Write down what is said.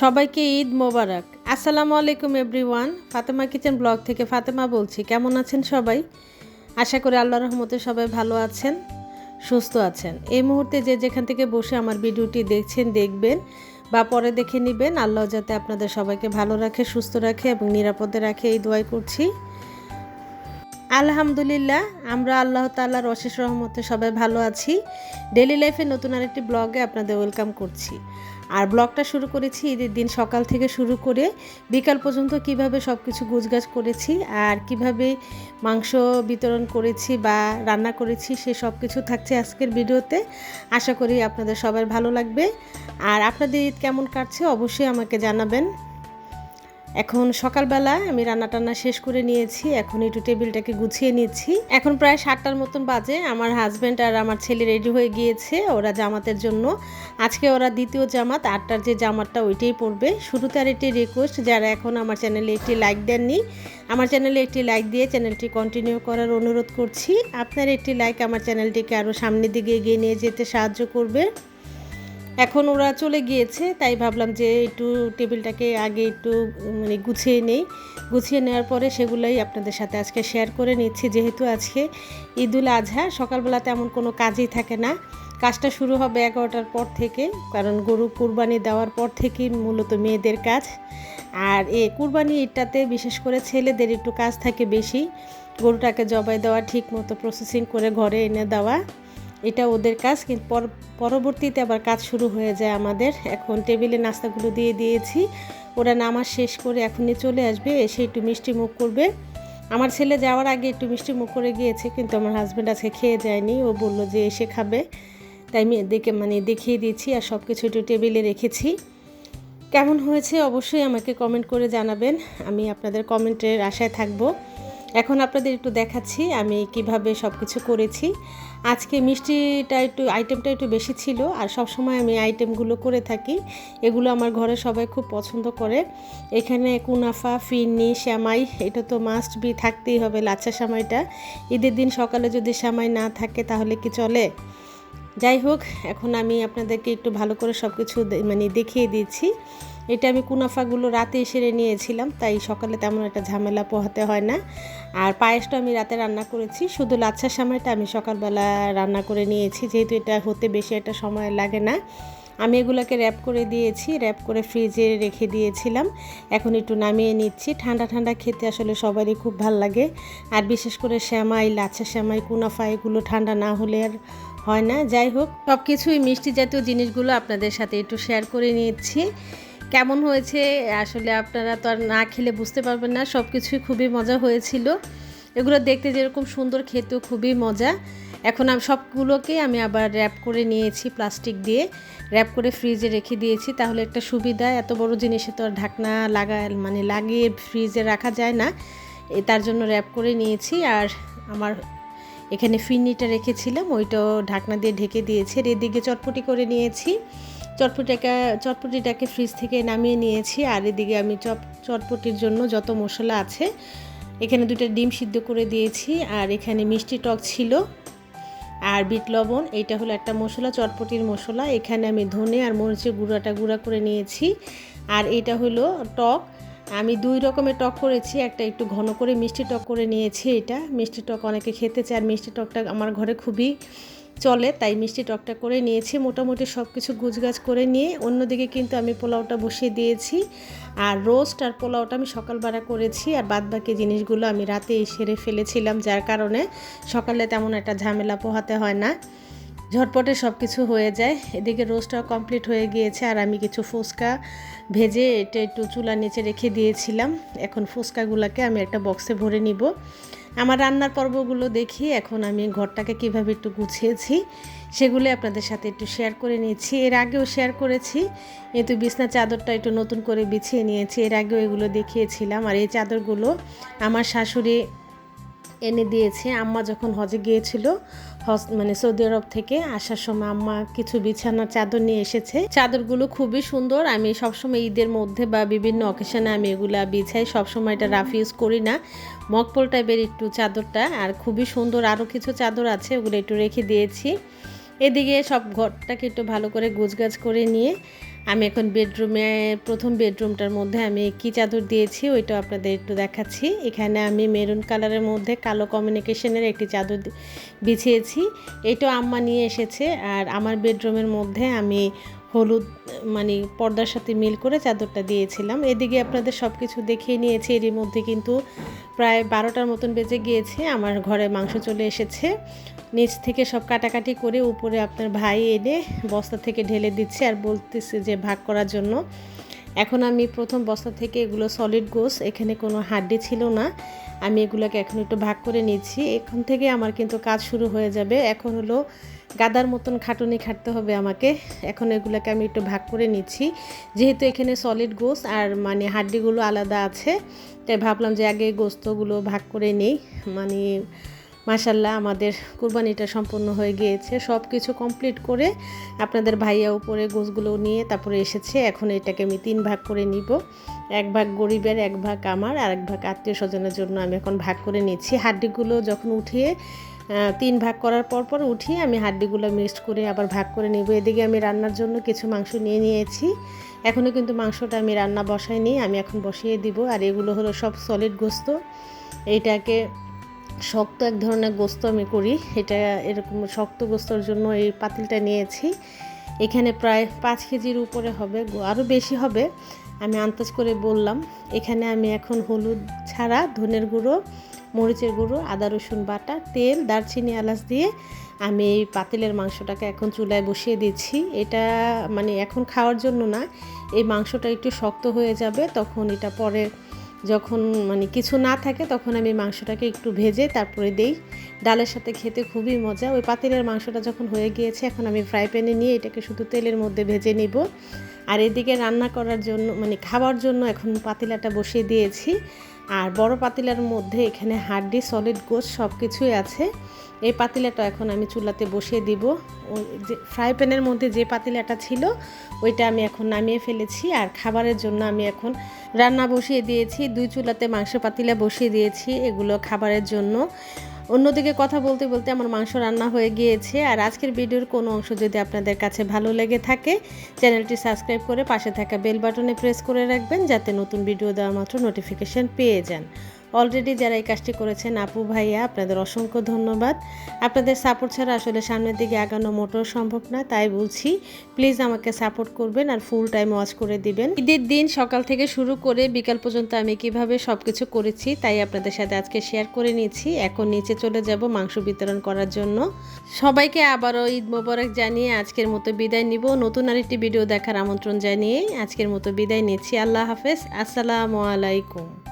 সবাইকে ঈদ মোবারক। আসসালামু আলাইকুম, এভরিওয়ান। ফাতেমা কিচেন ব্লগ থেকে ফাতেমা বলছি। কেমন আছেন সবাই? আশা করি আল্লাহ রহমতে সবাই ভালো আছেন, সুস্থ আছেন। এই মুহূর্তে যে যেখান থেকে বসে আমার ভিডিওটি দেখছেন, দেখবেন বা পরে দেখে নেবেন, আল্লাহ যাতে আপনাদের সবাইকে ভালো রাখে, সুস্থ রাখে এবং নিরাপদে রাখে, এই দোয়াই করছি। আলহামদুলিল্লাহ, আমরা আল্লাহ তাল্লাহর অশেষ রহমতে সবাই ভালো আছি। ডেলি লাইফে নতুন আরেকটি ব্লগে আপনাদের ওয়েলকাম করছি। আর ব্লগটা শুরু করেছি ঈদের দিন সকাল থেকে শুরু করে বিকাল পর্যন্ত কীভাবে সব কিছু গুছগাছ করেছি আর কীভাবে মাংস বিতরণ করেছি বা রান্না করেছি সে সব কিছু থাকছে আজকের ভিডিওতে। আশা করি আপনাদের সবার ভালো লাগবে। আর আপনাদের ঈদ কেমন কাটছে অবশ্যই আমাকে জানাবেন। এখন সকালবেলা আমি রান্না টান্না শেষ করে নিয়েছি, এখন একটু টেবিলটাকে গুছিয়ে নিচ্ছি। এখন প্রায় সাতটার মতন বাজে, আমার হাজব্যান্ড আর আমার ছেলে রেডি হয়ে গিয়েছে ওরা জামাতের জন্য। আজকে ওরা দ্বিতীয় জামাত, আটটার যে জামাতটা ওইটাই পড়বে। শুরুতে আর একটি রিকোয়েস্ট যারা এখন আমার চ্যানেলে একটি লাইক দেননি, আমার চ্যানেলে একটি লাইক দিয়ে চ্যানেলটি কন্টিনিউ করার অনুরোধ করছি। আপনার একটি লাইক আমার চ্যানেলটিকে আরও সামনের দিকে এগিয়ে নিয়ে যেতে সাহায্য করবে। এখন ওরা চলে গিয়েছে, তাই ভাবলাম যে একটু টেবিলটাকে আগে একটু মানে গুছিয়ে নেই। গুছিয়ে নেওয়ার পরে সেগুলোই আপনাদের সাথে আজকে শেয়ার করে নিচ্ছি। যেহেতু আজকে ঈদুল আজহা, সকালবেলা তেমন কোনো কাজই থাকে না। কাজটা শুরু হবে এগারোটার পর থেকে, কারণ গরু কুরবানি দেওয়ার পর থেকেই মূলত মেয়েদের কাজ। আর এ কুরবানি ঈদটাতে বিশেষ করে ছেলেদের একটু কাজ থাকে বেশি। গরুটাকে জবাই দেওয়া ঠিক মতো প্রসেসিং করে ঘরে এনে দেওয়া। এটা ওদের কাজ, কিন্তু পরবর্তীতে আবার কাজ শুরু হয়ে যায় আমাদের। এখন টেবিলে নাস্তাগুলো দিয়ে দিয়েছি। ওরা নামাজ শেষ করে এখনই চলে আসবে, এসে একটু মিষ্টি মুখ করবে। আমার ছেলে যাওয়ার আগে একটু মিষ্টি মুখ করে গিয়েছে, কিন্তু আমার হাজব্যান্ড আজকে খেয়ে যায়নি। ও বলল যে এসে খাবে। তাই আমি দেখে মানে দেখিয়ে দিয়েছি আর সব কিছু একটু টেবিলে রেখেছি। কেমন হয়েছে অবশ্যই আমাকে কমেন্ট করে জানাবেন। আমি আপনাদের কমেন্টের আশায় থাকব। এখন আপনাদের একটু দেখাচ্ছি আমি কীভাবে সব কিছু করেছি। আজকে মিষ্টিটা একটু আইটেমটা একটু বেশি ছিল আর সব সময় আমি আইটেমগুলো করে থাকি। এগুলো আমার ঘরে সবাই খুব পছন্দ করে। এখানে কুনাফা, ফিরনি, শ্যামাই, এটা তো মাস্ট বি থাকতেই হবে লাচ্ছা শ্যামাইটা। ঈদের দিন সকালে যদি শ্যামাই না থাকে তাহলে কি চলে? যাই হোক, এখন আমি আপনাদেরকে একটু ভালো করে সব কিছু মানে দেখিয়ে দিচ্ছি। এটা আমি কুনাফাগুলো রাতে সেরে নিয়েছিলাম, তাই সকালে তেমন একটা ঝামেলা পোহাতে হয় না। আর পায়েসটা আমি রাতে রান্না করেছি, শুধু লাচ্ছার সময়টা আমি সকালবেলা রান্না করে নিয়েছি, যেহেতু এটা হতে বেশি একটা সময় লাগে না। আমি এগুলোকে র্যাপ করে দিয়েছি, র্যাপ করে ফ্রিজে রেখে দিয়েছিলাম। এখন একটু নামিয়ে নিচ্ছি, ঠান্ডা ঠান্ডা খেতে আসলে সবারই খুব ভালো লাগে। আর বিশেষ করে শ্যামাই, লাচ্ছা শ্যামাই, কুনাফা, এগুলো ঠান্ডা না হলে আর হয় না। যাই হোক সব কিছুই মিষ্টি জাতীয় জিনিসগুলো আপনাদের সাথে একটু শেয়ার করে নিচ্ছি। কেমন হয়েছে? আসলে আপনারা তো আর না খেলে বুঝতে পারবেন না। সব কিছুই খুবই মজা হয়েছিল। এগুলো দেখতে যেরকম সুন্দর, খেতেও খুবই মজা। এখন আমি সবগুলোকে আমি আবার র্যাপ করে নিয়েছি প্লাস্টিক দিয়ে। র্যাপ করে ফ্রিজে রেখে দিয়েছি। তাহলে একটা সুবিধা, এত বড় জিনিসে তো আর ঢাকনা লাগা মানে লাগিয়ে ফ্রিজে রাখা যায় না। তার জন্য র্যাপ করে নিয়েছি। আর আমার এখানে ফিরনিটা রেখেছিলাম। ওইটাও ঢাকনা দিয়ে ঢেকে দিয়েছি। আর এদিকে চটপটি করে নিয়েছি। চটপটিটাকে চটপটিটাকে ফ্রিজ থেকে নামিয়ে নিয়েছি আর এদিকে আমি চপ, চটপটির জন্য যত মশলা আছে, এখানে দুটো ডিম সিদ্ধ করে দিয়েছি আর এখানে মিষ্টি টক ছিল আর বিট লবণ, এইটা হলো একটা মশলা, চটপটির মশলা। এখানে আমি ধনে আর মরিচের গুঁড়াটা গুঁড়া করে নিয়েছি আর এটা হলো টক। আমি দুই রকমের টক করেছি, একটা একটু ঘন করে মিষ্টি টক করে নিয়েছি এটা। মিষ্টি টক অনেকে খেতে চায়, আর মিষ্টি টকটা আমার ঘরে খুবই চলে, তাই মিষ্টি টকটা করে নিয়েছি। মোটামুটি সব কিছু গুছগাছ করে নিয়ে, অন্যদিকে কিন্তু আমি পোলাওটা বসিয়ে দিয়েছি। আর রোস্ট আর পোলাওটা আমি সকালবেলা করেছি, আর বাদবাকি জিনিসগুলো আমি রাতে সেরে ফেলেছিলাম, যার কারণে সকালে তেমন একটা ঝামেলা পোহাতে হয় না। ঝটপটে সব কিছু হয়ে যায়। এদিকে রোস্টটাও কমপ্লিট হয়ে গিয়েছে, আর আমি কিছু ফুচকা ভেজে এটা একটু চুলার নিচে রেখে দিয়েছিলাম। এখন ফুচকাগুলোকে আমি একটা বক্সে ভরে নিব। আমার রান্নার পর্বগুলো দেখি, এখন আমি ঘরটাকে কীভাবে একটু গুছিয়েছি সেগুলো আপনাদের সাথে একটু শেয়ার করে নিয়েছি এর আগেও শেয়ার করেছি কিন্তু বিছনা চাদরটা একটু নতুন করে বিছিয়ে নিয়েছি, এর আগেও এগুলো দেখিয়েছিলাম। আর এই চাদরগুলো আমার শাশুড়ি এনে দিয়েছে, আম্মা যখন হজে গিয়েছিল হজ মানে সৌদি আরব থেকে আসার সময় আম্মা কিছু বিছানার চাদর নিয়ে এসেছে। চাদরগুলো খুবই সুন্দর। আমি সবসময় ঈদের মধ্যে বা বিভিন্ন অকেশনে আমি এগুলা বিছাই। সবসময় এটা রাফ ইউজ করি না। মকপল টাইপের একটু চাদরটা। আর খুবই সুন্দর আরও কিছু চাদর আছে, ওগুলো একটু রেখে দিয়েছি। এদিকে সব ঘরটাকে একটু ভালো করে গুছগাছ করে নিয়ে আমি এখন বেডরুমে, প্রথম বেডরুমটার মধ্যে আমি কি চাদর দিয়েছি ওইটা আপনাদের একটু দেখাচ্ছি। এখানে আমি মেরুন কালারের মধ্যে কালো কমিউনিকেশনের একটি চাদর বিছিয়েছি। এইটাও আম্মা নিয়ে এসেছে আর আমার বেডরুমের মধ্যে আমি হলুদ মানে পর্দার সাথে মিল করে চাদরটা দিয়েছিলাম। এদিকে আপনাদের সব কিছু দেখিয়ে নিয়েছি। এরই মধ্যে কিন্তু প্রায় বারোটার মতন বেজে গিয়েছে। আমার ঘরে মাংস চলে এসেছে। নিচ থেকে সব কাটাকাটি করে উপরে আপনার ভাই এনে বস্তা থেকে ঢেলে দিচ্ছে আর বলতেছে যে ভাগ করার জন্য। এখন আমি প্রথম বস্তা থেকে এগুলো সলিড গোস, এখানে কোনো হাড্ডি ছিল না। আমি এগুলোকে এখন একটু ভাগ করে নিচ্ছি। এখন থেকে আমার কিন্তু কাজ শুরু হয়ে যাবে। এখন হলো গাদার মতন খাটুনি খাটতে হবে আমাকে। এখন এগুলোকে আমি একটু ভাগ করে নিচ্ছি। যেহেতু এখানে সলিড গোস আর মানে হাড্ডিগুলো আলাদা আছে, তাই ভাবলাম যে আগে গোস্তগুলো ভাগ করে নেই। মানে মাসাল্লাহ আমাদের কুরবানিটা সম্পূর্ণ হয়ে গিয়েছে। সব কিছু কমপ্লিট করে আপনাদের ভাইয়া উপরে গোছগুলো নিয়ে তারপরে এসেছে। এখন এটাকে আমি তিন ভাগ করে নিব। এক ভাগ গরিবের, এক ভাগ আমার, আর এক ভাগ আত্মীয় স্বজনের জন্য আমি এখন ভাগ করে নিচ্ছি। হাড্ডিগুলো যখন উঠিয়ে তিন ভাগ করার পর পর উঠিয়ে আমি হাড্ডিগুলো মিক্সড করে আবার ভাগ করে নিব। এদিকে আমি রান্নার জন্য কিছু মাংস নিয়ে নিয়েছি। এখনও কিন্তু মাংসটা আমি রান্না বসাইনি, আমি এখন বসিয়ে দিব। আর এগুলো হলো সব সলিড গোস্ত। এইটাকে শক্ত এক ধরনের গোস্ত আমি করি। এটা এরকম শক্ত গোস্তর জন্য এই পাতিলটা নিয়েছি। এখানে প্রায় পাঁচ কেজির উপরে হবে, আরও বেশি হবে, আমি আন্দাজ করে বললাম। এখানে আমি এখন হলুদ ছাড়া, ধনের গুঁড়ো মরিচের গুঁড়ো, আদা, রসুন বাটা, তেল, দারচিনি, এলাচ দিয়ে আমি এই পাতিলের মাংসটাকে এখন চুলায় বসিয়ে দিচ্ছি। এটা মানে এখন খাওয়ার জন্য না, এই মাংসটা একটু শক্ত হয়ে যাবে, তখন এটা পরে যখন মানে কিছু না থাকে তখন আমি মাংসটাকে একটু ভেজে তারপরে দেই। ডালের সাথে খেতে খুবই মজা। ওই পাতিলের মাংসটা যখন হয়ে গিয়েছে, এখন আমি ফ্রাই প্যানে নিয়ে এটাকে শুধু তেলের মধ্যে ভেজে নিব। আর এদিকে রান্না করার জন্য মানে খাওয়ার জন্য এখন পাতিলাটা বসিয়ে দিয়েছি। আর বড় পাতিলার মধ্যে এখানে হাড্ডি, সলিড গোস সব কিছুই আছে। এই পাতিলাটা এখন আমি চুলাতে বসিয়ে দিব। ওই যে ফ্রাই প্যানের মধ্যে যে পাতিলাটা ছিল, ওইটা আমি এখন নামিয়ে ফেলেছি। আর খাবারের জন্য আমি এখন রান্না বসিয়ে দিয়েছি। দুই চুলাতে মাংস পাতিলা বসিয়ে দিয়েছি এগুলো খাবারের জন্য। অন্যদিকে কথা বলতে বলতে আমার মাংস রান্না হয়ে গিয়েছে। আর আজকের ভিডিওর কোনো অংশ যদি আপনাদের কাছে ভালো লেগে থাকে, চ্যানেলটি সাবস্ক্রাইব করে পাশে থাকা বেল বাটনে প্রেস করে রাখবেন, যাতে নতুন ভিডিও দেওয়া মাত্র নোটিফিকেশান পেয়ে যান। অলরেডি যারা এই কাজটি করেছেন, আপু, ভাইয়া, আপনাদের অসংখ্য ধন্যবাদ। আপনাদের সাপোর্ট ছাড়া আসলে সামনের দিকে আগানো মোটেও সম্ভব না, তাই বলছি প্লিজ আমাকে সাপোর্ট করবেন আর ফুল টাইম ওয়াচ করে দিবেন। ঈদের দিন সকাল থেকে শুরু করে বিকাল পর্যন্ত আমি কীভাবে সব কিছু করেছি, তাই আপনাদের সাথে আজকে শেয়ার করে নিয়েছি। এখন নিচে চলে যাব মাংস বিতরণ করার জন্য। সবাইকে আবারও ঈদ মোবারক জানিয়ে আজকের মতো বিদায় নিব। নতুন আরেকটি ভিডিও দেখার আমন্ত্রণ জানিয়ে আজকের মতো বিদায় নিচ্ছি। আল্লাহ হাফেজ। আসসালামু আলাইকুম।